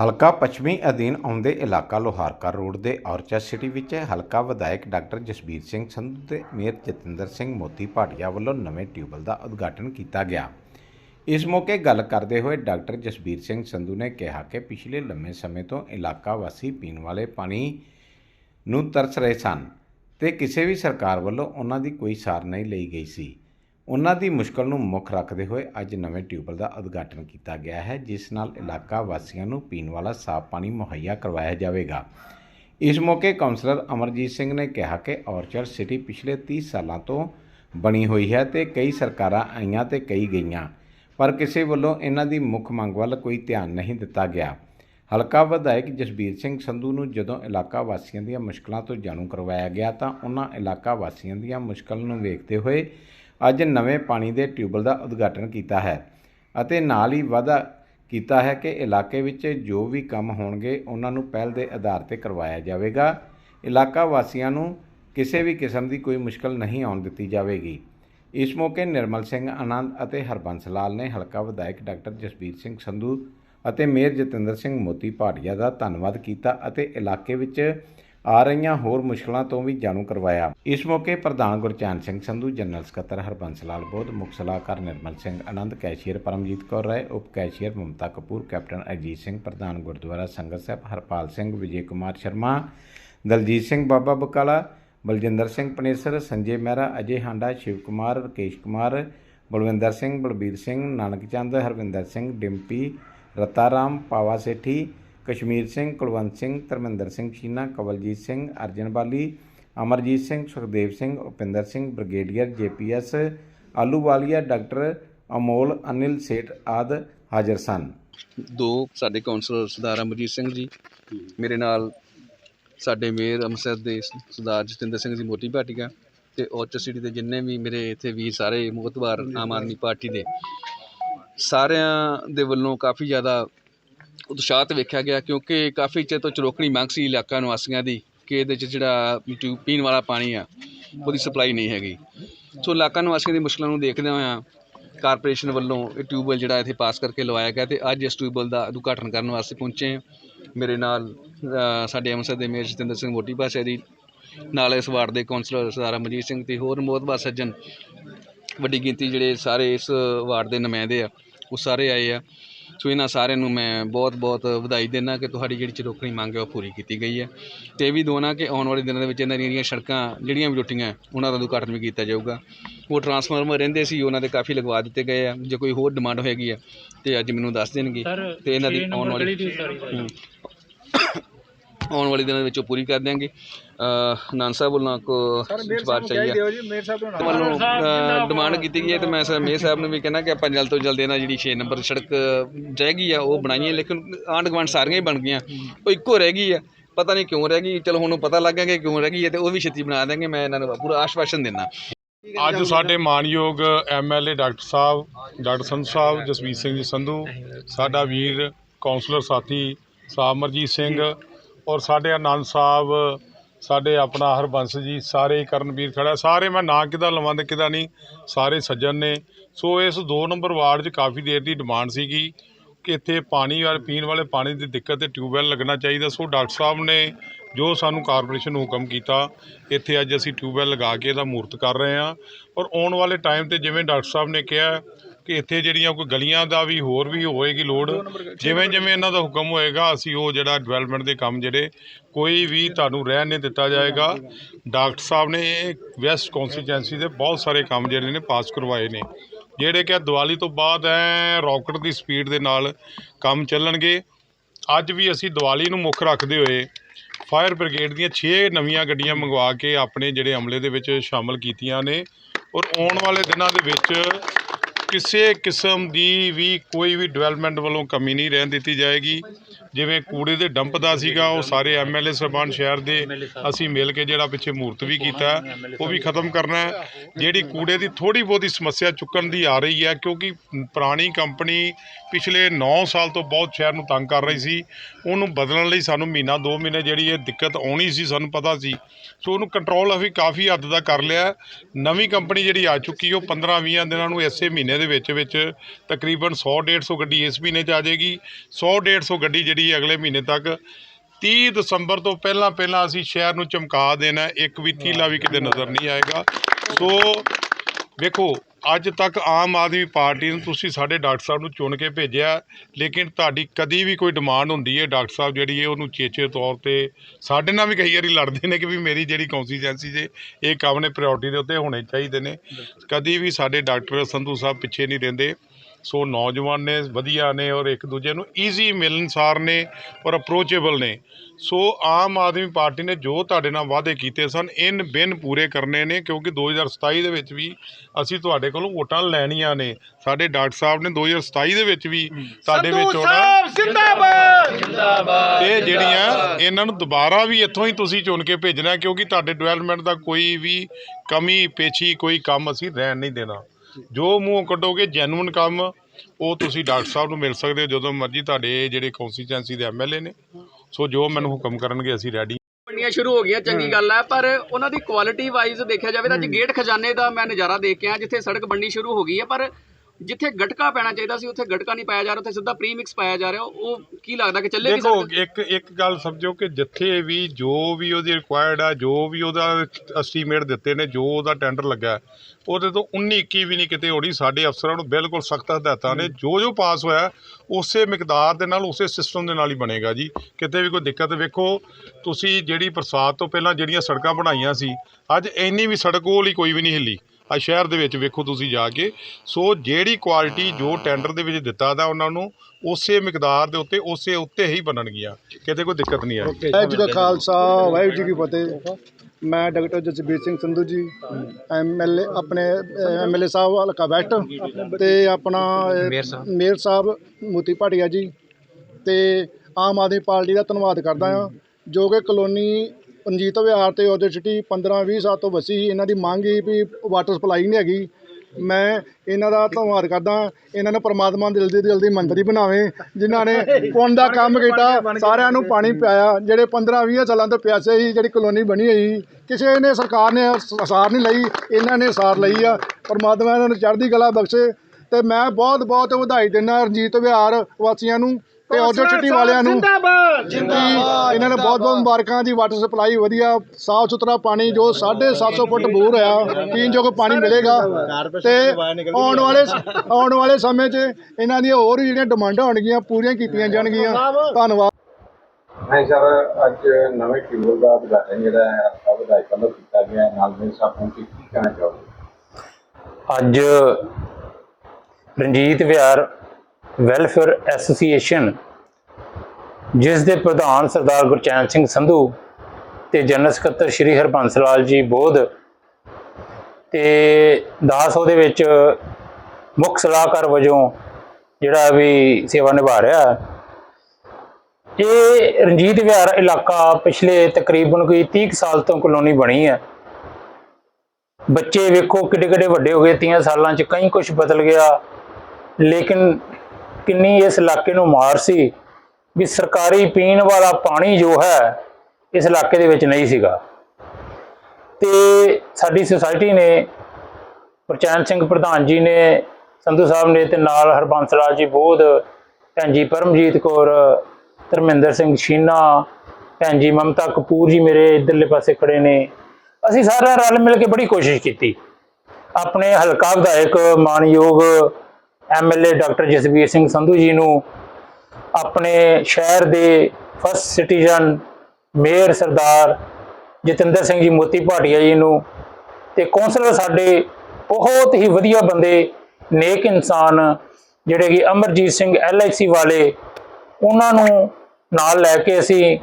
ਹਲਕਾ ਪੱਛਮੀ ਅਧੀਨ ਆਉਂਦੇ ਇਲਾਕਾ ਲੋਹਾਰਕਾ ਰੋਡ ਦੇ ਔਰਚਾ ਸਿਟੀ ਵਿੱਚ ਹਲਕਾ ਵਿਧਾਇਕ ਡਾਕਟਰ ਜਸਬੀਰ ਸਿੰਘ ਸੰਧੂ ਤੇ ਮੇਅਰ ਜਤਿੰਦਰ ਸਿੰਘ ਮੋਤੀ ਭਾਟੀਆ ਵੱਲੋਂ ਨਵੇਂ ਟਿਊਬਲ ਦਾ ਉਦਘਾਟਨ ਕੀਤਾ ਗਿਆ। ਇਸ ਮੌਕੇ ਗੱਲ ਕਰਦੇ ਹੋਏ ਡਾਕਟਰ ਜਸਬੀਰ ਸਿੰਘ ਸੰਧੂ ਨੇ ਕਿਹਾ ਕਿ ਪਿਛਲੇ ਲੰਮੇ ਸਮੇਂ ਤੋਂ ਇਲਾਕਾ ਵਾਸੀ ਪੀਣ ਵਾਲੇ ਪਾਣੀ ਨੂੰ ਤਰਸ ਰਹੇ ਸਨ ਤੇ ਕਿਸੇ ਵੀ ਸਰਕਾਰ ਵੱਲੋਂ ਉਹਨਾਂ ਦੀ ਕੋਈ ਸਾਰ ਨਹੀਂ ਲਈ ਗਈ ਸੀ। ਉਹਨਾਂ ਦੀ ਮੁਸ਼ਕਲ ਨੂੰ ਮੁੱਖ ਰੱਖਦੇ ਹੋਏ ਅੱਜ ਨਵੇਂ ਟਿਊਬਲ ਦਾ ਉਦਘਾਟਨ ਕੀਤਾ ਗਿਆ ਹੈ, ਜਿਸ ਨਾਲ ਇਲਾਕਾ ਵਾਸੀਆਂ ਨੂੰ ਪੀਣ ਵਾਲਾ ਸਾਫ਼ ਪਾਣੀ ਮੁਹੱਈਆ ਕਰਵਾਇਆ ਜਾਵੇਗਾ। ਇਸ ਮੌਕੇ ਕਾਉਂਸਲਰ ਅਮਰਜੀਤ ਸਿੰਘ ਨੇ ਕਿਹਾ ਕਿ ਔਰਚਰਡ ਸਿਟੀ ਪਿਛਲੇ 30 ਸਾਲਾਂ ਤੋਂ ਬਣੀ ਹੋਈ ਹੈ ਤੇ ਕਈ ਸਰਕਾਰਾਂ ਆਈਆਂ ਤੇ ਕਈ ਗਈਆਂ, ਪਰ ਕਿਸੇ ਵੱਲੋਂ ਇਹਨਾਂ ਦੀ ਮੁੱਖ ਮੰਗ ਵੱਲ ਕੋਈ ਧਿਆਨ ਨਹੀਂ ਦਿੱਤਾ ਗਿਆ। ਹਲਕਾ ਵਿਧਾਇਕ ਜਸਬੀਰ ਸਿੰਘ ਸੰਧੂ ਨੂੰ ਜਦੋਂ ਇਲਾਕਾ ਵਾਸੀਆਂ ਦੀਆਂ ਮੁਸ਼ਕਲਾਂ ਤੋਂ ਜਾਣੂ ਕਰਵਾਇਆ ਗਿਆ ਤਾਂ ਉਹਨਾਂ ਇਲਾਕਾ ਵਾਸੀਆਂ ਦੀਆਂ ਮੁਸ਼ਕਲ ਨੂੰ ਵੇਖਦੇ ਹੋਏ ਅੱਜ ਨਵੇਂ ਪਾਣੀ ਦੇ ਟਿਊਬਲ ਦਾ ਉਦਘਾਟਨ ਕੀਤਾ ਹੈ ਅਤੇ ਨਾਲ ਹੀ ਵਾਅਦਾ ਕੀਤਾ ਹੈ ਕਿ ਇਲਾਕੇ ਵਿੱਚ ਜੋ ਵੀ ਕੰਮ ਹੋਣਗੇ, ਉਹਨਾਂ ਨੂੰ ਪਹਿਲ ਦੇ ਆਧਾਰ ਤੇ ਕਰਵਾਇਆ ਜਾਵੇਗਾ। ਇਲਾਕਾ ਵਾਸੀਆਂ ਨੂੰ ਕਿਸੇ ਵੀ ਕਿਸਮ ਦੀ ਕੋਈ ਮੁਸ਼ਕਲ ਨਹੀਂ ਆਉਣ ਦਿੱਤੀ ਜਾਵੇਗੀ। ਇਸ ਮੌਕੇ ਨਿਰਮਲ ਸਿੰਘ ਆਨੰਦ ਅਤੇ ਹਰਬੰਸ ਲਾਲ ਨੇ ਹਲਕਾ ਵਿਧਾਇਕ ਡਾਕਟਰ ਜਸਬੀਰ ਸਿੰਘ ਸੰਧੂ ਅਤੇ ਮੇਅਰ ਜਤਿੰਦਰ ਸਿੰਘ ਮੋਤੀ ਭਾਟੀਆ ਦਾ ਧੰਨਵਾਦ ਕੀਤਾ ਅਤੇ ਇਲਾਕੇ ਵਿੱਚ ਆ ਰਹੀਆਂ ਹੋਰ ਮੁਸ਼ਕਲਾਂ ਤੋਂ ਵੀ ਜਾਣੂ ਕਰਵਾਇਆ। ਇਸ ਮੌਕੇ ਪ੍ਰਧਾਨ ਗੁਰਚੈਨ ਸਿੰਘ ਸੰਧੂ, ਜਨਰਲ ਸਕੱਤਰ ਹਰਬੰਸ ਲਾਲ ਬੋਧ, ਮੁੱਖ ਸਲਾਹਕਾਰ ਨਿਰਮਲ ਸਿੰਘ, ਆਨੰਦ ਕੈਸ਼ੀਅਰ, ਪਰਮਜੀਤ ਕੌਰ ਰਾਏ, ਉਪ ਕੈਸ਼ੀਅਰ ਮਮਤਾ ਕਪੂਰ, ਕੈਪਟਨ ਅਜੀਤ ਸਿੰਘ, ਪ੍ਰਧਾਨ ਗੁਰਦੁਆਰਾ ਸੰਗਤ ਸਾਹਿਬ, ਹਰਪਾਲ ਸਿੰਘ, ਵਿਜੇ ਕੁਮਾਰ ਸ਼ਰਮਾ, ਦਲਜੀਤ ਸਿੰਘ, ਬਾਬਾ ਬਕਾਲਾ, ਬਲਜਿੰਦਰ ਸਿੰਘ ਪਨੇਸਰ, ਸੰਜੇ ਮਹਿਰਾ, ਅਜੇ ਹਾਂਡਾ, ਸ਼ਿਵ ਕੁਮਾਰ, ਰਕੇਸ਼ ਕੁਮਾਰ, ਬਲਵਿੰਦਰ ਸਿੰਘ, ਬਲਬੀਰ ਸਿੰਘ, ਨਾਨਕ ਚੰਦ, ਹਰਵਿੰਦਰ ਸਿੰਘ, ਡਿੰਪੀ, ਰਤਾਰਾਮ, ਪਾਵਾ Sethi Kashmir Singh, Kulwant Singh, Dharmendra Singh, Sheena, Kawaljit Singh, Arjan Bali, Amarjit Singh, Sukhdev Singh, Upinder Singh, brigadier, JPS Ahluwalia doctor Amol, Anil Seth ਆਦ ਹਾਜ਼ਰ ਸਨ। ਦੋ ਸਾਡੇ ਕਾਉਂਸਲਰ ਸਰਦਾਰ ਅਮਰਜੀਤ ਸਿੰਘ ਜੀ, ਮੇਰੇ ਨਾਲ ਸਾਡੇ ਮੇਅਰ ਅੰਮ੍ਰਿਤਸਰ ਦੇ ਸਰਦਾਰ ਜਤਿੰਦਰ ਸਿੰਘ ਜੀ ਮੋਟੀ ਭਾਟੀਆ ਤੇ ਔਰਚਰ ਸਿਟੀ ਦੇ ਜਿੰਨੇ ਵੀ ਮੇਰੇ ਇੱਥੇ ਵੀਰ ਸਾਰੇ ਮੁਖਤਵਾਰ ਆਮ ਆਦਮੀ ਪਾਰਟੀ ਦੇ, ਸਾਰਿਆਂ ਦੇ ਵੱਲੋਂ ਕਾਫੀ ਜ਼ਿਆਦਾ ਉਤਸ਼ਾਹਤ ਵੇਖਿਆ ਗਿਆ ਕਿਉਂਕਿ ਕਾਫੀ ਚਿਰ ਤੋਂ ਚਰੋਕਣੀ ਮੰਗ ਸੀ ਇਲਾਕਾ ਨਿਵਾਸੀਆਂ ਦੀ ਕਿ ਇਹਦੇ 'ਚ ਜਿਹੜਾ ਟਿਊਬ ਪੀਣ ਵਾਲਾ ਪਾਣੀ ਆ, ਉਹਦੀ ਸਪਲਾਈ ਨਹੀਂ ਹੈਗੀ। ਸੋ ਇਲਾਕਾ ਨਿਵਾਸੀਆਂ ਦੀ ਮੁਸ਼ਕਲਾਂ ਨੂੰ ਦੇਖਦੇ ਹੋਇਆ ਕਾਰਪੋਰੇਸ਼ਨ ਵੱਲੋਂ ਇਹ ਟਿਊਬਵੈੱਲ ਜਿਹੜਾ ਇੱਥੇ ਪਾਸ ਕਰਕੇ ਲਵਾਇਆ ਗਿਆ ਤੇ ਅੱਜ ਇਸ ਟਿਊਬਵੈੱਲ ਦਾ ਉਦਘਾਟਨ ਕਰਨ ਵਾਸਤੇ ਪਹੁੰਚੇ ਹਾਂ। ਮੇਰੇ ਨਾਲ ਸਾਡੇ ਅੰਮ੍ਰਿਤਸਰ ਦੇ ਮੇਅਰ ਜਤਿੰਦਰ ਸਿੰਘ ਮੋਟੀ ਭਾਸ਼ਾ ਜੀ, ਨਾਲ ਇਸ ਵਾਰਡ ਦੇ ਕੌਂਸਲਰ ਸਰਦਾਰ ਅਮਰਜੀਤ ਸਿੰਘ ਤੇ ਹੋਰ ਮੋਹਤਬਾਰ ਸੱਜਣ। ਵੱਡੀ ਗਿਣਤੀ ਜਿਹੜੇ ਸਾਰੇ ਇਸ ਵਾਰਡ ਦੇ ਨੁਮਾਇੰਦੇ ਆ, ਉਹ ਸਾਰੇ ਆਏ ਆ। ਸੋ ਇਹਨਾਂ ਸਾਰਿਆਂ ਨੂੰ ਮੈਂ ਬਹੁਤ ਬਹੁਤ ਵਧਾਈ ਦਿੰਦਾ ਕਿ ਤੁਹਾਡੀ ਜਿਹੜੀ ਚਰੋਕਣੀ ਮੰਗ ਹੈ ਉਹ ਪੂਰੀ ਕੀਤੀ ਗਈ ਹੈ। ਤੇ ਇਹ ਵੀ ਦੋਨਾ ਕਿ ਆਉਣ ਵਾਲੇ ਦਿਨਾਂ ਦੇ ਵਿੱਚ ਇਹਨਾਂ ਦੀਆਂ ਜਿਹੜੀਆਂ ਸੜਕਾਂ ਜਿਹੜੀਆਂ ਵੀ ਟੁੱਟੀਆਂ ਉਹਨਾਂ ਦਾ ਉਦਘਾਟਨ ਵੀ ਕੀਤਾ ਜਾਊਗਾ। ਉਹ ਟਰਾਂਸਫਾਰਮਰ ਰਹਿੰਦੇ ਸੀ ਉਹਨਾਂ ਦੇ ਕਾਫੀ ਲਗਵਾ ਦਿੱਤੇ ਗਏ ਆ। ਜੇ ਕੋਈ ਹੋਰ ਡਿਮਾਂਡ ਹੋਏਗੀ ਆ ਤੇ ਅੱਜ ਮੈਨੂੰ ਦੱਸ ਦੇਣਗੇ। ਤੇ ਇਹਨਾਂ ਦੀ ਆਉਣ ਵਾਲੀ ਹੂੰ। ਆਉਣ ਵਾਲੇ ਦਿਨਾਂ ਦੇ ਵਿੱਚ ਉਹ ਪੂਰੀ ਕਰ ਦਿਆਂਗੇ। ਨਾਨ ਸਾਹਿਬ ਵੱਲੋਂ ਕੋ ਸਿਫਾਰਿਸ਼ ਚਾਹੀਏ ਮੇਰ ਸਾਹਿਬ ਨੂੰ ਵੱਲੋਂ ਡਿਮਾਂਡ ਕੀਤੀ ਗਈ ਹੈ ਤੇ ਮੈਂ ਸਰ ਮੇਅਰ ਸਾਹਿਬ ਨੂੰ ਵੀ ਕਹਿਣਾ ਕਿ ਆਪਾਂ ਜਲਦ ਤੋਂ ਜਲਦ ਇਹਨਾਂ ਜਿਹੜੀ 6 ਨੰਬਰ ਸੜਕ ਜਾਏਗੀ ਆ ਉਹ ਬਣਾਈਏ। ਲੇਕਿਨ ਆਂਢ ਗੁਆਂਢ ਸਾਰੀਆਂ ਹੀ ਬਣ ਗਈਆਂ। ਉਹ ਇੱਕੋ ਰਹਿ ਗਈ ਆ। ਪਤਾ ਨਹੀਂ ਕਿਉਂ ਰਹਿ ਗਈ। ਚਲੋ ਹੁਣ ਪਤਾ ਲੱਗ ਗਿਆ ਕਿ ਕਿਉਂ ਰਹਿ ਗਈ ਹੈ ਤੇ ਉਹ ਵੀ ਛੇਤੀ ਬਣਾ ਦਾਂਗੇ ਮੈਂ ਇਹਨਾਂ ਨੂੰ ਪੂਰਾ ਆਸ਼ਵਾਸਨ ਦਿੰਦਾ। ਅੱਜ ਸਾਡੇ ਮਾਨਯੋਗ MLA doctor sahib doctor Sandhu sahib Jasvir Singh ji Sandhu ਸਾਡਾ ਵੀਰ ਕਾਉਂਸਲਰ ਸਾਥੀ ਸਾਹਿਬ ਅਮਰਜੀਤ ਸਿੰਘ ਔਰ ਸਾਡੇ ਆਨੰਦ ਸਾਹਿਬ, ਸਾਡੇ ਆਪਣਾ ਹਰਬੰਸ ਜੀ, ਸਾਰੇ ਕਰਨਵੀਰ ਖੜਾ। ਸਾਰੇ ਮੈਂ ਨਾਂ ਕਿਦਾ ਲਵਾਂ ਤੇ ਕਿਦਾ ਨਹੀਂ, ਸਾਰੇ ਸੱਜਣ ਨੇ। ਸੋ ਇਸ 2 ਨੰਬਰ ਵਾਰਡ 'ਚ ਕਾਫੀ ਦੇਰ ਦੀ ਡਿਮਾਂਡ ਸੀਗੀ ਕਿ ਇੱਥੇ ਪਾਣੀ ਵਾਲੇ, ਪੀਣ ਵਾਲੇ ਪਾਣੀ ਦੀ ਦਿੱਕਤ ਤੇ ਟਿਊਬਵੈੱਲ ਲੱਗਣਾ ਚਾਹੀਦਾ। ਸੋ ਡਾਕਟਰ ਸਾਹਿਬ ਨੇ ਜੋ ਸਾਨੂੰ ਕਾਰਪੋਰੇਸ਼ਨ ਨੂੰ ਹੁਕਮ ਕੀਤਾ, ਇੱਥੇ ਅੱਜ ਅਸੀਂ ਟਿਊਬਵੈੱਲ ਲਗਾ ਕੇ ਇਹਦਾ ਮੂਰਤ ਕਰ ਰਹੇ ਹਾਂ। ਔਰ ਆਉਣ ਵਾਲੇ ਟਾਈਮ ਤੇ ਜਿਵੇਂ ਡਾਕਟਰ ਸਾਹਿਬ ਨੇ ਕਿਹਾ ਕਿ ਇੱਥੇ ਜਿਹੜੀਆਂ ਕੋਈ ਗਲੀਆਂ ਦਾ ਵੀ ਹੋਰ ਵੀ ਹੋਏਗੀ ਲੋੜ ਜਿਵੇਂ ਜਿਵੇਂ ਇਹਨਾਂ ਦਾ ਹੁਕਮ ਹੋਏਗਾ ਅਸੀਂ ਉਹ ਜਿਹੜਾ ਡਿਵੈਲਪਮੈਂਟ ਦੇ ਕੰਮ ਜਿਹੜੇ ਕੋਈ ਵੀ ਤੁਹਾਨੂੰ ਰਹਿਣ ਨਹੀਂ ਦਿੱਤਾ ਜਾਏਗਾ। ਡਾਕਟਰ ਸਾਹਿਬ ਨੇ ਵੈਸਟ ਕੌਂਸਟੀਚੁਐਂਸੀ ਦੇ ਬਹੁਤ ਸਾਰੇ ਕੰਮ ਜਿਹੜੇ ਨੇ ਪਾਸ ਕਰਵਾਏ ਨੇ ਜਿਹੜੇ ਕਿ ਦੀਵਾਲੀ ਤੋਂ ਬਾਅਦ ਐ ਰਾਕਟ ਦੀ ਸਪੀਡ ਦੇ ਨਾਲ ਕੰਮ ਚੱਲਣਗੇ। ਅੱਜ ਵੀ ਅਸੀਂ ਦੀਵਾਲੀ ਨੂੰ ਮੁੱਖ ਰੱਖਦੇ ਹੋਏ ਫਾਇਰ ਬ੍ਰਿਗੇਡ ਦੀਆਂ 6 ਨਵੀਆਂ ਗੱਡੀਆਂ ਮੰਗਵਾ ਕੇ ਆਪਣੇ ਜਿਹੜੇ ਅਮਲੇ ਦੇ ਵਿੱਚ ਸ਼ਾਮਲ ਕੀਤੀਆਂ ਨੇ ਔਰ ਆਉਣ ਵਾਲੇ ਦਿਨਾਂ ਦੇ ਵਿੱਚ ਕਿਸੇ ਕਿਸਮ ਦੀ ਵੀ ਕੋਈ ਵੀ ਡਿਵੈਲਪਮੈਂਟ ਵੱਲੋਂ ਕਮੀ ਨਹੀਂ ਰਹਿਣ ਦਿੱਤੀ ਜਾਏਗੀ। ਜਿਵੇਂ ਕੂੜੇ ਦੇ ਡੰਪ ਦਾ ਸੀਗਾ, ਉਹ ਸਾਰੇ ਐਮਐਲਏ ਸਰਬਾਨ ਸ਼ਹਿਰ ਦੇ ਅਸੀਂ ਮਿਲ ਕੇ ਜਿਹੜਾ ਪਿੱਛੇ ਮੂਰਤ ਵੀ ਕੀਤਾ ਉਹ ਵੀ ਖਤਮ ਕਰਨਾ ਜਿਹੜੀ ਕੂੜੇ ਦੀ ਥੋੜੀ ਬਹੁਤੀ ਸਮੱਸਿਆ ਚੁੱਕਣ ਦੀ ਆ ਰਹੀ ਹੈ, ਕਿਉਂਕਿ ਪੁਰਾਣੀ ਕੰਪਨੀ ਪਿਛਲੇ 9 ਸਾਲ ਤੋਂ ਬਹੁਤ ਸ਼ਹਿਰ ਨੂੰ ਤੰਗ ਕਰ ਰਹੀ ਸੀ, ਉਹਨੂੰ ਬਦਲਣ ਲਈ ਸਾਨੂੰ ਮਹੀਨਾ 2 ਮਹੀਨੇ ਜਿਹੜੀ ਇਹ ਦਿੱਕਤ ਆਉਣੀ ਸੀ, ਸਾਨੂੰ ਪਤਾ ਸੀ। ਸੋ ਉਹਨੂੰ ਕੰਟਰੋਲ ਅਸੀਂ ਕਾਫੀ ਹੱਦ ਦਾ ਕਰ ਲਿਆ ਨਵੀਂ ਕੰਪਨੀ ਜਿਹੜੀ ਆ ਚੁੱਕੀ ਉਹ 15 20 ਦਿਨਾਂ ਨੂੰ ਇਸੇ ਮਹੀਨੇ ਦੇ ਵਿੱਚ ਵਿੱਚ ਤਕਰੀਬਨ 100 150 ਗੱਡੀ ਇਸ ਮਹੀਨੇ 'ਚ ਆ ਜਾਏਗੀ। 100 150 ਗੱਡੀ ਜਿਹੜੀ ਅਗਲੇ ਮਹੀਨੇ ਤੱਕ 30 ਦਸੰਬਰ ਤੋਂ ਪਹਿਲਾਂ ਪਹਿਲਾਂ ਅਸੀਂ ਸ਼ਹਿਰ ਨੂੰ ਚਮਕਾ ਦੇਣਾ, ਇੱਕ ਵੀ ਥੀਲਾ ਵੀ ਕਿਤੇ ਨਜ਼ਰ ਨਹੀਂ ਆਏਗਾ। ਸੋ ਵੇਖੋ, ਅੱਜ ਤੱਕ ਆਮ ਆਦਮੀ ਪਾਰਟੀ ਨੂੰ ਤੁਸੀਂ ਸਾਡੇ ਡਾਕਟਰ ਸਾਹਿਬ ਨੂੰ ਚੁਣ ਕੇ ਭੇਜਿਆ, ਲੇਕਿਨ ਤੁਹਾਡੀ ਕਦੀ ਵੀ ਕੋਈ ਡਿਮਾਂਡ ਹੁੰਦੀ ਹੈ ਡਾਕਟਰ ਸਾਹਿਬ ਜਿਹੜੀ ਹੈ ਉਹਨੂੰ ਚੇਚੇ ਤੌਰ ਤੇ ਸਾਡੇ ਨਾਲ ਵੀ ਕਈ ਵਾਰੀ ਲੜਦੇ ਨੇ ਕਿ ਵੀ ਮੇਰੀ ਜਿਹੜੀ ਕੌਂਸਟੀਚੁਐਂਸੀ ਜੇ, ਇਹ ਕੰਮ ਨੇ ਪ੍ਰਾਇੋਰਟੀ ਦੇ ਉੱਤੇ ਹੋਣੇ ਚਾਹੀਦੇ ਨੇ। ਕਦੀ ਵੀ ਸਾਡੇ ਡਾਕਟਰ ਸੰਧੂ ਸਾਹਿਬ ਪਿੱਛੇ ਨਹੀਂ ਰਹਿੰਦੇ। ਸੋ ਨੌਜਵਾਨ ਨੇ ਵਧੀਆ ਨੇ ਔਰ ਇੱਕ ਦੂਜੇ ਨੂੰ ਈਜ਼ੀ ਮਿਲਣਸਾਰ ਨੇ ਔਰ ਅਪਰੋਚੇਬਲ ਨੇ। ਸੋ ਆਮ ਆਦਮੀ ਪਾਰਟੀ ਨੇ ਜੋ ਤੁਹਾਡੇ ਨਾਲ ਵਾਅਦੇ ਕੀਤੇ ਸਨ ਇਨ ਬਿਨ ਪੂਰੇ ਕਰਨੇ ਨੇ ਕਿਉਂਕਿ 2027 ਦੇ ਵਿੱਚ ਵੀ ਅਸੀਂ ਤੁਹਾਡੇ ਕੋਲੋਂ ਵੋਟਾਂ ਲੈਣੀਆਂ ਨੇ। ਸਾਡੇ ਡਾਕਟਰ ਸਾਹਿਬ ਨੇ 2027 ਦੇ ਵਿੱਚ ਵੀ ਤੁਹਾਡੇ ਵਿੱਚ ਆਉਣਾ ਇਹ ਜਿਹੜੀਆਂ ਇਹਨਾਂ ਨੂੰ ਦੁਬਾਰਾ ਵੀ ਇੱਥੋਂ ਹੀ ਤੁਸੀਂ ਚੁਣ ਕੇ ਭੇਜਣਾ ਕਿਉਂਕਿ ਤੁਹਾਡੇ ਡਿਵੈਲਪਮੈਂਟ ਦਾ ਕੋਈ ਵੀ ਕਮੀ ਪੇਛੀ ਕੋਈ ਕੰਮ ਅਸੀਂ ਰਹਿਣ ਨਹੀਂ ਦੇਣਾ। ਜੋ ਮੂੰਹ ਕੱਢੋਗੇ ਜੈਨੂਇਨ ਕੰਮ ਉਹ ਤੁਸੀਂ ਡਾਕਟਰ ਸਾਹਿਬ ਨੂੰ ਮਿਲ ਸਕਦੇ ਹੋ ਜਦੋਂ ਮਰਜ਼ੀ ਤੁਹਾਡੇ ਜਿਹੜੇ ਕੌਂਸਟੀਚੁਐਂਸੀ ਦੇ ਐਮਐਲਏ ਨੇ। ਸੋ ਜੋ ਮੈਨੂੰ ਹੁਕਮ ਕਰਨਗੇ ਅਸੀਂ ਰੈਡੀ ਬਣਨੀਆਂ ਸ਼ੁਰੂ ਹੋ ਗਈਆਂ ਚੰਗੀ ਗੱਲ ਹੈ ਪਰ ਉਹਨਾਂ ਦੀ ਕੁਆਲਿਟੀ ਵਾਈਜ਼ ਦੇਖਿਆ ਜਾਵੇ ਤਾਂ ਅੱਜ ਗੇਟ ਖਜ਼ਾਨੇ ਦਾ ਮੈਂ ਨਜ਼ਾਰਾ ਦੇਖ ਕੇ ਆਇਆ ਜਿੱਥੇ ਸੜਕ ਬਣਨੀ ਸ਼ੁਰੂ ਹੋ ਗਈ ਹੈ ਪਰ ਜਿੱਥੇ ਗਟਕਾ ਪੈਣਾ ਚਾਹੀਦਾ ਸੀ ਉੱਥੇ ਗਟਕਾ ਨਹੀਂ ਪਾਇਆ ਜਾ ਰਿਹਾ ਉੱਥੇ ਸਿੱਧਾ ਪ੍ਰੀਮਿਕਸ ਪਾਇਆ ਜਾ ਰਿਹਾ ਉਹ ਕੀ ਲੱਗਦਾ ਕਿ ਚੱਲੇਗੀ ਦੇਖੋ ਸੜਕ? ਇੱਕ ਇੱਕ ਗੱਲ ਸਮਝੋ ਕਿ ਜਿੱਥੇ ਵੀ ਜੋ ਵੀ ਉਹਦੀ ਰਿਕੁਆਇਰਡ ਆ ਜੋ ਵੀ ਉਹਦਾ ਐਸਟੀਮੇਟ ਦਿੱਤੇ ਨੇ ਜੋ ਉਹਦਾ ਟੈਂਡਰ ਲੱਗਾ ਉਹਦੇ ਤੋਂ 19 21 ਵੀ ਨਹੀਂ ਕਿਤੇ ਹੋਣੀ ਸਾਡੇ ਅਫਸਰਾਂ ਨੂੰ ਬਿਲਕੁਲ ਸਖਤ ਹਦਾਇਤਾਂ ਨੇ। ਜੋ ਜੋ ਪਾਸ ਹੋਇਆ ਉਸੇ ਮਿਕਦਾਰ ਦੇ ਨਾਲ ਉਸੇ ਸਿਸਟਮ ਦੇ ਨਾਲ ਹੀ ਬਣੇਗਾ ਜੀ। ਕਿਤੇ ਵੀ ਕੋਈ ਦਿੱਕਤ ਵੇਖੋ ਤੁਸੀਂ ਜਿਹੜੀ ਬਰਸਾਤ ਤੋਂ ਪਹਿਲਾਂ ਜਿਹੜੀਆਂ ਸੜਕਾਂ ਬਣਾਈਆਂ ਸੀ ਅੱਜ ਇੰਨੀ ਵੀ ਸੜਕ ਉਹ ਲਈ ਕੋਈ ਵੀ ਨਹੀਂ ਹਿੱਲੀ। ਆ ਸ਼ਹਿਰ ਦੇ ਵਿੱਚ ਵੇਖੋ ਤੁਸੀਂ ਜਾ ਕੇ। ਸੋ ਜਿਹੜੀ ਕੁਆਲਿਟੀ ਜੋ ਟੈਂਡਰ ਦੇ ਵਿੱਚ ਦਿੱਤਾ ਦਾ ਉਹਨਾਂ ਨੂੰ ਉਸੇ ਮਿਕਦਾਰ ਦੇ ਉੱਤੇ ਉਸੇ ਉੱਤੇ ਹੀ ਬਣਨਗੀਆਂ। ਕਿਤੇ ਕੋਈ ਦਿੱਕਤ ਨਹੀਂ ਆਏਗੀ ਵਾਹਿਗੁਰੂ ਜੀ ਕਾ ਖਾਲਸਾ ਵਾਹਿਗੁਰੂ ਜੀ ਕੀ ਫਤਿਹ। ਮੈਂ ਡਾਕਟਰ ਜਸਬੀਰ ਸਿੰਘ ਸੰਧੂ ਜੀ ਐਮਐਲਏ ਆਪਣੇ ਐਮਐਲਏ ਸਾਹਿਬ ਹਲਕਾ ਵੈਸਟ ਤੇ ਆਪਣਾ ਮੇਅਰ ਸਾਹਿਬ ਮੋਤੀ ਭਾਟੀਆ ਜੀ। ਤੇ ਆਮ ਆਦਮੀ ਪਾਰਟੀ ਦਾ ਧੰਨਵਾਦ ਕਰਦਾ ਹਾਂ ਜੋ ਕਿ ਕਲੋਨੀ ਰਣਜੀਤ ਵਿਹਾਰ ਤੇ ਉਹਦੇ ਸਿਟੀ 15 20 ਸਾਲ ਤੋਂ ਵਸੀ ਇਹਨਾਂ ਦੀ ਮੰਗ ਹੀ ਵੀ ਵਾਟਰ ਸਪਲਾਈ ਨਹੀਂ ਹੈਗੀ। ਮੈਂ ਇਹਨਾਂ ਦਾ ਧੰਨਵਾਦ ਕਰਦਾ, ਇਹਨਾਂ ਨੂੰ ਪ੍ਰਮਾਤਮਾ ਜਲਦੀ ਤੋਂ ਜਲਦੀ ਮੰਤਰੀ ਬਣਾਵੇ, ਜਿਨ੍ਹਾਂ ਨੇ ਪੁੰਨ ਦਾ ਕੰਮ ਕੀਤਾ, ਸਾਰਿਆਂ ਨੂੰ ਪਾਣੀ ਪਿਆਇਆ, ਜਿਹੜੇ 15 20 ਸਾਲਾਂ ਤੋਂ ਪਿਆਸੇ ਸੀ, ਜਿਹੜੀ ਕਲੋਨੀ ਬਣੀ ਹੋਈ ਕਿਸੇ ਨੇ ਸਰਕਾਰ ਨੇ ਸਾਰ ਨਹੀਂ ਲਈ, ਇਹਨਾਂ ਨੇ ਸਾਰ ਲਈ ਆ। ਪ੍ਰਮਾਤਮਾ ਇਹਨਾਂ ਨੂੰ ਚੜ੍ਹਦੀ ਕਲਾ ਬਖਸ਼ੇ। ਤੇ ਮੈਂ ਬਹੁਤ ਬਹੁਤ ਵਧਾਈ ਦਿੰਦਾ ਰਣਜੀਤ ਵਿਹਾਰ ਵਾਸੀਆਂ ਨੂੰ। ਤੇ ਆਰਡਰ ਸਿਟੀ ਵਾਲਿਆਂ ਨੂੰ ਜਿੰਦਾਬਾਦ। ਇਹਨਾਂ ਨੇ ਬਹੁਤ ਬਹੁਤ ਮੁਬਾਰਕਾਂ ਜੀ ਵਾਟਰ ਸਪਲਾਈ ਵਧੀਆ ਸਾਫ਼ ਸੁਥਰਾ ਪਾਣੀ ਜੋ 750 ਫੁੱਟ ਬੋਰ ਆ ਪੀਣ ਯੋਗ ਪਾਣੀ ਮਿਲੇਗਾ। ਤੇ ਆਉਣ ਵਾਲੇ ਆਉਣ ਵਾਲੇ ਸਮੇਂ 'ਚ ਇਹਨਾਂ ਦੀਆਂ ਹੋਰ ਜਿਹੜੀਆਂ ਡਿਮਾਂਡਾਂ ਹੋਣਗੀਆਂ ਪੂਰੀਆਂ ਕੀਤੀਆਂ ਜਾਣਗੀਆਂ। ਧੰਨਵਾਦ। ਨਹੀਂ ਸਰ ਅੱਜ ਨਵੇਂ ਟਿਊਬਲ ਦਾ ਉਦਘਾਟਨ ਜਿਹੜਾ ਹੈ ਵਿਧਾਇਕ ਵੱਲੋਂ ਕੀਤਾ ਗਿਆ। ਨਾਲ ਮੇਰੇ ਸਾਹਿਬ ਕੀ ਕਹਿਣਾ ਚਾਹੋਗੇ? ਅੱਜ ਰਣਜੀਤ ਵਿਹਾਰ ਵੈਲਫੇਅਰ ਐਸੋਸੀਏਸ਼ਨ, ਜਿਸ ਦੇ ਪ੍ਰਧਾਨ ਸਰਦਾਰ ਗੁਰਚੈਨ ਸਿੰਘ ਸੰਧੂ ਤੇ ਜਨਰਲ ਸਕੱਤਰ ਸ਼੍ਰੀ ਹਰਬੰਸ ਲਾਲ ਜੀ ਬੋਧ ਤੇ ਦਾਸ ਉਹਦੇ ਵਿੱਚ ਮੁੱਖ ਸਲਾਹਕਾਰ ਵਜੋਂ ਜਿਹੜਾ ਵੀ ਸੇਵਾ ਨਿਭਾ ਰਿਹਾ ਇਹ ਰਣਜੀਤ ਵਿਹਾਰ ਇਲਾਕਾ ਪਿਛਲੇ ਤਕਰੀਬਨ ਕੋਈ 30 ਕੁ ਸਾਲ ਤੋਂ ਕਲੋਨੀ ਬਣੀ ਹੈ। ਬੱਚੇ ਵੇਖੋ ਕਿੱਡੇ ਕਿੱਡੇ ਵੱਡੇ ਹੋ ਗਏ 30 ਸਾਲਾਂ ਚ ਕਈ ਕੁਝ ਬਦਲ ਗਿਆ, ਲੇਕਿਨ ਕਿੰਨੀ ਇਸ ਇਲਾਕੇ ਨੂੰ ਮਾਰ ਸੀ ਵੀ ਸਰਕਾਰੀ ਪੀਣ ਵਾਲਾ ਪਾਣੀ ਜੋ ਹੈ, ਇਸ ਇਲਾਕੇ ਦੇ ਵਿੱਚ ਨਹੀਂ ਸੀਗਾ। ਤੇ ਸਾਡੀ ਸੁਸਾਇਟੀ ਨੇ ਪ੍ਰਚੈਨ ਸਿੰਘ ਪ੍ਰਧਾਨ ਜੀ ਨੇ, ਸੰਧੂ ਸਾਹਿਬ ਨੇ ਤੇ ਨਾਲ ਹਰਬੰਸ ਲਾਲ ਜੀ ਬੋਧ, ਭੈਣ ਜੀ ਪਰਮਜੀਤ ਕੌਰ, ਧਰਮਿੰਦਰ ਸਿੰਘ ਛੀਨਾ, ਭੈਣ ਜੀ ਮਮਤਾ ਕਪੂਰ ਜੀ ਮੇਰੇ ਇਧਰਲੇ ਪਾਸੇ ਖੜੇ ਨੇ। ਅਸੀਂ ਸਾਰਿਆਂ ਰਲ ਮਿਲ ਕੇ ਬੜੀ ਕੋਸ਼ਿਸ਼ ਕੀਤੀ। ਆਪਣੇ ਹਲਕਾ ਵਿਧਾਇਕ ਮਾਨਯੋਗ ਐਮਐਲਏ ਡਾਕਟਰ ਜਸਵੀਰ ਸਿੰਘ ਸੰਧੂ ਜੀ ਨੂੰ ਆਪਣੇ ਸ਼ਹਿਰ ਦੇ first citizen mayor Sardar Jatinder Singh ji Moti Bhatia ਜੀ ਨੂੰ ਤੇ ਕੌਂਸਲਰ ਸਾਡੇ ਬਹੁਤ ਹੀ ਵਧੀਆ ਬੰਦੇ, ਨੇਕ ਇਨਸਾਨ ਜਿਹੜੇ ਕਿ ਅਮਰਜੀਤ ਸਿੰਘ ਐਲਆਈਸੀ ਵਾਲੇ, ਉਹਨਾਂ ਨੂੰ ਨਾਲ ਲੈ ਕੇ ਅਸੀਂ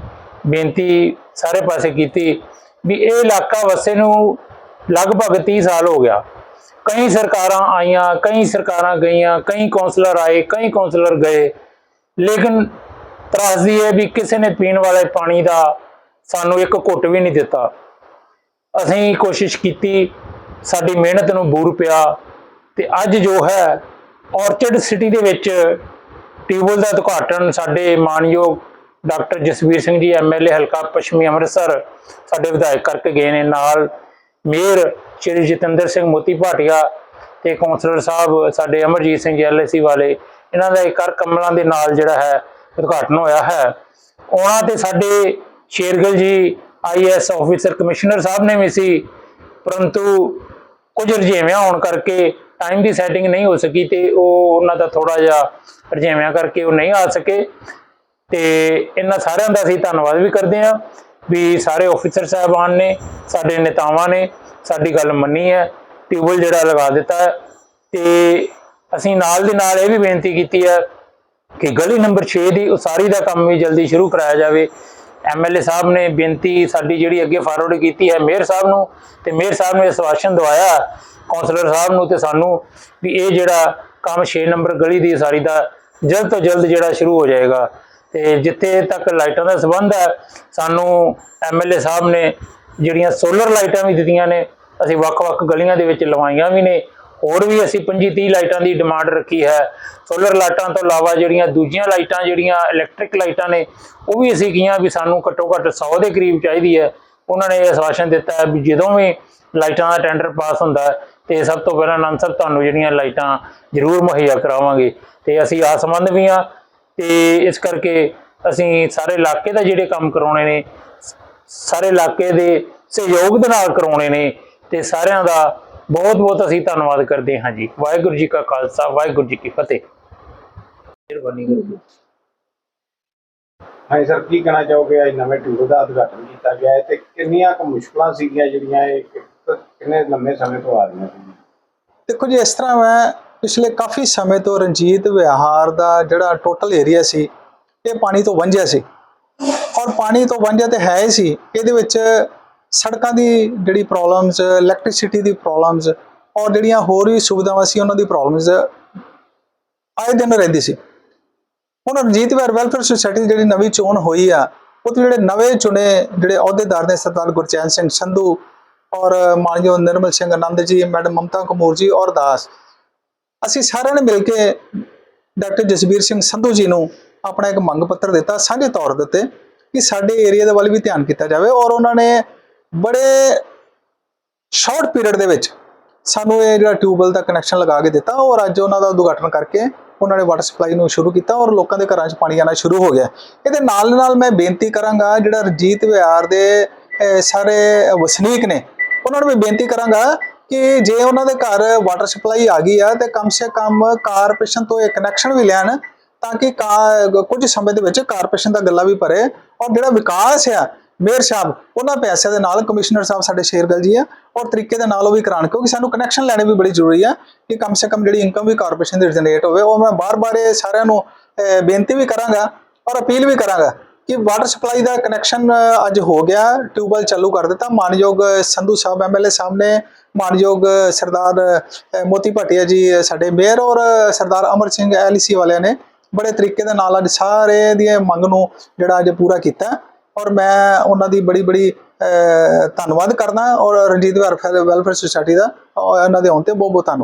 ਬੇਨਤੀ ਸਾਰੇ ਪਾਸੇ ਕੀਤੀ ਵੀ ਇਹ ਇਲਾਕਾ ਵਸੇ ਨੂੰ ਲਗਭਗ 30 ਸਾਲ ਹੋ ਗਿਆ। ਕਈ ਸਰਕਾਰਾਂ ਆਈਆਂ, ਕਈ ਸਰਕਾਰਾਂ ਗਈਆਂ, ਕਈ ਕੌਂਸਲਰ ਆਏ, ਕਈ ਕੌਂਸਲਰ ਗਏ। ਲੇਕਿਨ ਤਰਾਸਦੀ ਹੈ ਵੀ ਕਿਸੇ ਨੇ ਪੀਣ ਵਾਲੇ ਪਾਣੀ ਦਾ ਸਾਨੂੰ ਇੱਕ ਘੁੱਟ ਵੀ ਨਹੀਂ ਦਿੱਤਾ। ਅਸੀਂ ਕੋਸ਼ਿਸ਼ ਕੀਤੀ, ਸਾਡੀ ਮਿਹਨਤ ਨੂੰ ਬੂਰ ਪਿਆ ਤੇ ਅੱਜ ਜੋ ਹੈ ਔਰਚਿਡ ਸਿਟੀ ਦੇ ਵਿੱਚ ਟਿਊਬਲ ਦਾ ਉਦਘਾਟਨ ਸਾਡੇ ਮਾਨਯੋਗ ਡਾਕਟਰ ਜਸਵੀਰ ਸਿੰਘ ਜੀ ਐਮਐਲਏ ਹਲਕਾ ਪੱਛਮੀ ਅੰਮ੍ਰਿਤਸਰ ਸਾਡੇ ਵਿਧਾਇਕ ਕਰਕੇ ਗਏ ਨੇ ਨਾਲ ਮੇਅਰ ਸ਼੍ਰੀ ਜਤਿੰਦਰ ਸਿੰਘ ਮੋਤੀ ਭਾਟੀਆ ਤੇ ਕਾਉਂਸਲਰ ਸਾਹਿਬ ਸਾਡੇ ਅਮਰਜੀਤ ਸਿੰਘ ਐਲਆਈਸੀ ਵਾਲੇ, ਇਹਨਾਂ ਦਾ ਇੱਕ ਕਮਲਾਂ ਦੇ ਨਾਲ ਜਿਹੜਾ ਹੈ ਉਦਘਾਟਨ ਹੋਇਆ ਹੈ। ਉਹਨਾਂ ਤੇ ਸਾਡੇ ਸ਼ੇਰਗਲ ਜੀ ਆਈਐਸ ਆਫੀਸਰ ਕਮਿਸ਼ਨਰ ਸਾਹਿਬ ਨੇ ਵੀ ਸੀ, ਪਰੰਤੂ ਕੁਝ ਰੁਝੇਵਿਆਂ ਹੋਣ ਕਰਕੇ ਟਾਈਮ ਦੀ ਸੈਟਿੰਗ ਨਹੀਂ ਹੋ ਸਕੀ ਤੇ ਉਹ ਉਹਨਾਂ ਦਾ ਥੋੜਾ ਜਿਹਾ ਰੁਝੇਵਿਆਂ ਕਰਕੇ ਉਹ ਨਹੀਂ ਆ ਸਕੇ। ਤੇ ਇਹਨਾਂ ਸਾਰਿਆਂ ਦਾ ਅਸੀਂ ਧੰਨਵਾਦ ਵੀ ਕਰਦੇ ਹਾਂ ਵੀ ਸਾਰੇ ਆਫੀਸਰ ਸਾਹਿਬਾਨ ਨੇ, ਸਾਡੇ ਨੇਤਾਵਾਂ ਨੇ ਸਾਡੀ ਗੱਲ ਮੰਨੀ ਹੈ ਟਿਊਬਲ ਜਿਹੜਾ ਲਗਾ ਦਿੱਤਾ ਹੈ ਤੇ ਅਸੀਂ ਨਾਲ ਦੇ ਨਾਲ ਇਹ ਵੀ ਬੇਨਤੀ ਕੀਤੀ ਹੈ ਕਿ ਗਲੀ ਨੰਬਰ 6 ਦੀ ਉਸਾਰੀ ਦਾ ਕੰਮ ਵੀ ਜਲਦੀ ਸ਼ੁਰੂ ਕਰਾਇਆ ਜਾਵੇ। ਐਮਐਲਏ ਸਾਹਿਬ ਨੇ ਬੇਨਤੀ ਸਾਡੀ ਜਿਹੜੀ ਅੱਗੇ ਫਾਰਵਰਡ ਕੀਤੀ ਹੈ, ਮੇਅਰ ਸਾਹਿਬ ਨੂੰ ਤੇ ਮੇਅਰ ਸਾਹਿਬ ਨੇ ਸਵਾਸ਼ਨ ਦਵਾਇਆ ਕਾਉਂਸਲਰ ਸਾਹਿਬ ਨੂੰ ਤੇ ਸਾਨੂੰ ਵੀ ਇਹ ਜਿਹੜਾ ਕੰਮ 6 ਨੰਬਰ ਗਲੀ ਦੀ ਉਸਾਰੀ ਦਾ ਜਲਦ ਤੋਂ ਜਲਦ ਜਿਹੜਾ ਸ਼ੁਰੂ ਹੋ ਜਾਏਗਾ ਤੇ ਜਿੱਥੇ ਤੱਕ ਲਾਈਟਾਂ ਦਾ ਸੰਬੰਧ ਹੈ, ਸਾਨੂੰ ਐਮਐਲਏ ਸਾਹਿਬ ਨੇ ਜਿਹੜੀਆਂ ਸੋਲਰ ਲਾਈਟਾਂ ਵੀ ਦਿੱਤੀਆਂ ਨੇ ਅਸੀਂ ਵੱਖ-ਵੱਖ ਗਲੀਆਂ ਦੇ ਵਿੱਚ ਲਵਾਈਆਂ ਵੀ ਨੇ। ਹੋਰ ਵੀ ਅਸੀਂ 25 30 ਲਾਈਟਾਂ ਦੀ ਡਿਮਾਂਡ ਰੱਖੀ ਹੈ। ਸੋਲਰ ਲਾਈਟਾਂ ਤੋਂ ਇਲਾਵਾ ਜਿਹੜੀਆਂ ਦੂਜੀਆਂ ਲਾਈਟਾਂ, ਜਿਹੜੀਆਂ ਇਲੈਕਟ੍ਰਿਕ ਲਾਈਟਾਂ ਨੇ, ਉਹ ਵੀ ਅਸੀਂ ਕੀਆਂ ਵੀ ਸਾਨੂੰ ਘੱਟੋ ਘੱਟ 100 ਦੇ ਕਰੀਬ ਚਾਹੀਦੀ ਹੈ। ਉਹਨਾਂ ਨੇ ਇਹ ਆਸ਼ਵਾਸਨ ਦਿੱਤਾ ਵੀ ਜਦੋਂ ਵੀ ਲਾਈਟਾਂ ਦਾ ਟੈਂਡਰ ਪਾਸ ਹੁੰਦਾ ਹੈ, ਤੇ ਸਭ ਤੋਂ ਪਹਿਲਾਂ ਆਨੰਦ ਸਾਹਿਬ ਤੁਹਾਨੂੰ ਜਿਹੜੀਆਂ ਲਾਈਟਾਂ ਜ਼ਰੂਰ ਮੁਹੱਈਆ ਕਰਾਵਾਂਗੇ। ਤੇ ਅਸੀਂ ਆਸਮੰਦ ਵੀ ਹਾਂ, ਤੇ ਇਸ ਕਰਕੇ ਅਸੀਂ ਸਾਰੇ ਇਲਾਕੇ ਦਾ ਜਿਹੜੇ ਕੰਮ ਕਰਾਉਣੇ ਨੇ, ਸਾਰੇ ਇਲਾਕੇ ਦੇ ਸਹਿਯੋਗ ਦੇ ਨਾਲ ਕਰਾਉਣੇ ਨੇ ਤੇ ਸਾਰਿਆਂ ਦਾ ਬਹੁਤ ਬਹੁਤ ਅਸੀਂ ਧੰਨਵਾਦ ਕਰਦੇ ਹਾਂ ਜੀ। ਵਾਹਿਗੁਰੂ ਜੀ ਕਾ ਖਾਲਸਾ ਵਾਹਿਗੁਰੂ ਜੀ ਕੀ ਫਤਿਹ। ਮਿਹਰਬਾਨੀ ਹਾਂ ਸਰ ਕੀ ਕਹਿਣਾ ਚਾਹੋਗੇ? ਅੱਜ ਨਵੇਂ ਟਿਊਬ ਦਾ ਉਦਘਾਟਨ ਕੀਤਾ ਗਿਆ ਹੈ ਤੇ ਕਿੰਨੀਆਂ ਕੁ ਮੁਸ਼ਕਲਾਂ ਸੀਗੀਆਂ ਜਿਹੜੀਆਂ ਇਹ ਕਿੰਨੇ ਲੰਮੇ ਸਮੇਂ ਤੋਂ ਆ ਰਹੀਆਂ ਸੀ ਦੇਖੋ ਜੀ ਇਸ ਤਰ੍ਹਾਂ ਮੈਂ ਪਿਛਲੇ ਕਾਫੀ ਸਮੇਂ ਤੋਂ ਰਣਜੀਤ ਵਿਹਾਰ ਦਾ ਜਿਹੜਾ ਟੋਟਲ ਏਰੀਆ ਸੀ ਇਹ ਪਾਣੀ ਤੋਂ ਵਾਂਝਿਆ ਸੀ। ਔਰ ਪਾਣੀ ਤੋਂ ਵਾਂਝਿਆ ਤੇ ਹੈ ਹੀ ਸੀ। ਇਹਦੇ ਵਿੱਚ ਸੜਕਾਂ ਦੀ ਜਿਹੜੀ ਪ੍ਰੋਬਲਮਸ ਇਲੈਕਟ੍ਰਿਸਿਟੀ ਦੀ ਪ੍ਰੋਬਲਮਸ ਔਰ ਜਿਹੜੀਆਂ ਹੋਰ ਵੀ ਸੁਵਿਧਾਵਾਂ ਸੀ, ਉਹਨਾਂ ਦੀ ਪ੍ਰੋਬਲਮਸ ਆਏ ਦਿਨ ਰਹਿੰਦੀ ਸੀ। ਹੁਣ ਰਣਜੀਤ ਵੈਰ ਵੈਲਫੇਅਰ ਸੁਸਾਇਟੀ ਦੀ ਜਿਹੜੀ ਨਵੀਂ ਚੋਣ ਹੋਈ ਆ, ਉਹ ਤੇ ਜਿਹੜੇ ਨਵੇਂ ਚੁਣੇ ਜਿਹੜੇ ਅਹੁਦੇਦਾਰ ਨੇ ਸਰਦਾਰ ਗੁਰਚੈਨ ਸਿੰਘ ਸੰਧੂ ਔਰ ਮਾਨਯੋਗ ਨਿਰਮਲ ਸਿੰਘ ਆਨੰਦ ਜੀ ਮੈਡਮ ਮਮਤਾ ਕਮੂਰ ਜੀ ਔਰ ਦਾਸ, ਅਸੀਂ ਸਾਰਿਆਂ ਨੇ ਮਿਲ ਕੇ ਡਾਕਟਰ ਜਸਬੀਰ ਸਿੰਘ ਸੰਧੂ ਜੀ ਨੂੰ ਆਪਣਾ ਇੱਕ ਮੰਗ ਪੱਤਰ ਦਿੱਤਾ, ਸਾਂਝੇ ਤੌਰ ਦੇ ਉੱਤੇ ਕਿ ਸਾਡੇ ਏਰੀਆ ਦੇ ਵੱਲ ਵੀ ਧਿਆਨ ਕੀਤਾ ਜਾਵੇ ਔਰ ਉਹਨਾਂ ਨੇ ਬੜੇ ਸ਼ਾਰਟ ਪੀਰੀਅਡ ਦੇ ਵਿੱਚ ਸਾਨੂੰ ਇਹ ਜਿਹੜਾ ਟਿਊਬਵੈਲ ਦਾ ਕਨੈਕਸ਼ਨ ਲਗਾ ਕੇ ਦਿੱਤਾ, ਔਰ ਅੱਜ ਉਹਨਾਂ ਦਾ ਉਦਘਾਟਨ ਕਰਕੇ ਉਹਨਾਂ ਨੇ ਵਾਟਰ ਸਪਲਾਈ ਨੂੰ ਸ਼ੁਰੂ ਕੀਤਾ, ਔਰ ਲੋਕਾਂ ਦੇ ਘਰਾਂ 'ਚ ਪਾਣੀ ਆਣਾ ਸ਼ੁਰੂ ਹੋ ਗਿਆ। ਇਹਦੇ ਨਾਲ ਨਾਲ ਮੈਂ ਬੇਨਤੀ ਕਰਾਂਗਾ, ਜਿਹੜਾ ਰਜੀਤ ਵਿਹਾਰ ਦੇ ਸਾਰੇ ਵਸਨੀਕ ਨੇ, ਉਹਨਾਂ ਨੂੰ ਵੀ ਬੇਨਤੀ ਕਰਾਂਗਾ ਕਿ ਜੇ ਉਹਨਾਂ ਦੇ ਘਰ ਵਾਟਰ ਸਪਲਾਈ ਆ ਗਈ ਆ, ਤੇ ਕਮ ਸੇ ਕਮ ਕਾਰਪੋਰੇਸ਼ਨ ਤੋਂ ਇਹ ਕਨੈਕਸ਼ਨ ਵੀ ਲੈਣ, ਤਾਂ ਕਿ ਕਾ- ਕੁਝ ਸਮੇਂ ਦੇ ਵਿੱਚ ਕਾਰਪੋਰੇਸ਼ਨ ਦਾ ਗੱਲਾ ਵੀ ਭਰੇ, ਔਰ ਜਿਹੜਾ ਵਿਕਾਸ ਆ ਮੇਅਰ ਸਾਹਿਬ, ਉਹਨਾਂ ਪੈਸਿਆਂ ਦੇ ਨਾਲ ਕਮਿਸ਼ਨਰ ਸਾਹਿਬ ਸਾਡੇ ਸ਼ੇਰਗਲ ਜੀ ਆ, ਔਰ ਤਰੀਕੇ ਦੇ ਨਾਲ ਉਹ ਵੀ ਕਰਾਉਣ, ਕਿਉਂਕਿ ਸਾਨੂੰ ਕਨੈਕਸ਼ਨ ਲੈਣੇ ਵੀ ਬੜੀ ਜ਼ਰੂਰੀ ਆ ਕਿ ਕਮ ਸੇ ਕਮ ਜਿਹੜੀ ਇਨਕਮ ਵੀ ਕਾਰਪੋਰੇਸ਼ਨ ਦੇ ਜਨਰੇਟ ਹੋਵੇ, ਉਹ ਮੈਂ ਬਾਰ-ਬਾਰ ਇਹ ਸਾਰਿਆਂ ਨੂੰ ਬੇਨਤੀ ਵੀ ਕਰਾਂਗਾ ਔਰ ਅਪੀਲ ਵੀ ਕਰਾਂਗਾ ਕਿ ਵਾਟਰ ਸਪਲਾਈ ਦਾ ਕਨੈਕਸ਼ਨ ਅੱਜ ਹੋ ਗਿਆ ਟਿਊਬਵੈਲ ਚਾਲੂ ਕਰ ਦਿੱਤਾ, ਮਾਨਯੋਗ ਸੰਧੂ ਸਾਹਿਬ ਐਮਐਲਏ ਸਾਹਿਬ ਨੇ ਮਾਨਯੋਗ ਸਰਦਾਰ ਮੋਤੀ ਭਾਟੀਆ ਜੀ ਸਾਡੇ ਮੇਅਰ ਔਰ ਸਰਦਾਰ ਅਮਰ ਸਿੰਘ ਐਲਸੀ ਵਾਲਿਆਂ ਨੇ ਬੜੇ ਤਰੀਕੇ ਦੇ ਨਾਲ ਅੱਜ ਸਾਰੇ ਦੀ ਮੰਗ ਨੂੰ ਜਿਹੜਾ ਅੱਜ ਪੂਰਾ ਕੀਤਾ। ਔਰ ਮੈਂ ਉਹਨਾਂ ਦੀ ਬੜੀ ਬੜੀ ਧੰਨਵਾਦ ਕਰਦਾ ਔਰ ਰਣਜੀਤ ਵੈਲਫੇਅਰ ਸੁਸਾਇਟੀ ਦਾ, ਔਰ ਇਹਨਾਂ ਦੇ ਆਉਣ ਤੇ ਬਹੁਤ ਬਹੁਤ ਧੰਨਵਾਦ।